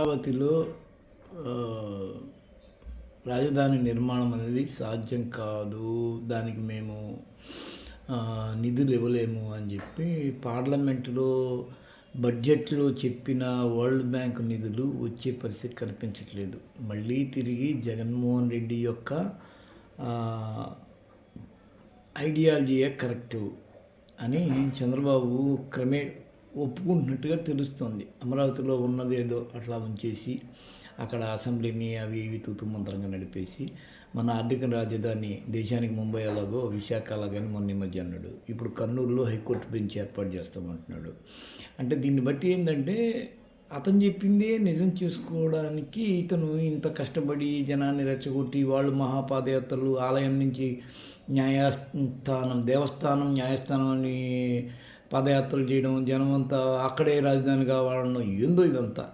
అమరావతిలో రాజధాని నిర్మాణం అనేది సాధ్యం కాదు. దానికి మేము నిధులు ఇవ్వలేము అని చెప్పి పార్లమెంటులో బడ్జెట్లో చెప్పిన వరల్డ్ బ్యాంక్ నిధులు వచ్చే పరిస్థితి కనిపించట్లేదు. మళ్ళీ తిరిగి జగన్మోహన్ రెడ్డి యొక్క ఐడియాలజీయే కరెక్టు అని చంద్రబాబు క్రమే ఒప్పుకుంటున్నట్టుగా తెలుస్తోంది. అమరావతిలో ఉన్నది ఏదో అట్లా ఉంచేసి అక్కడ అసెంబ్లీని అవి ఇవి తూతుమంతరంగా నడిపేసి మన ఆర్థిక రాజధాని దేశానికి ముంబై అలాగో విశాఖ అలాగని మొన్న మధ్య అన్నాడు. ఇప్పుడు కర్నూలులో హైకోర్టు బెంచ్ ఏర్పాటు చేస్తామంటున్నాడు. అంటే దీన్ని బట్టి ఏంటంటే అతను చెప్పిందే నిజం చేసుకోవడానికి ఇతను ఇంత కష్టపడి జనాన్ని రెచ్చగొట్టి వాళ్ళు మహాపాదయాత్రలు ఆలయం నుంచి న్యాయస్థానం దేవస్థానం న్యాయస్థానం అని పాదయాత్రలు చేయడం జనం అంతా అక్కడే రాజధానిగా వాడడం ఏందో ఇదంతా.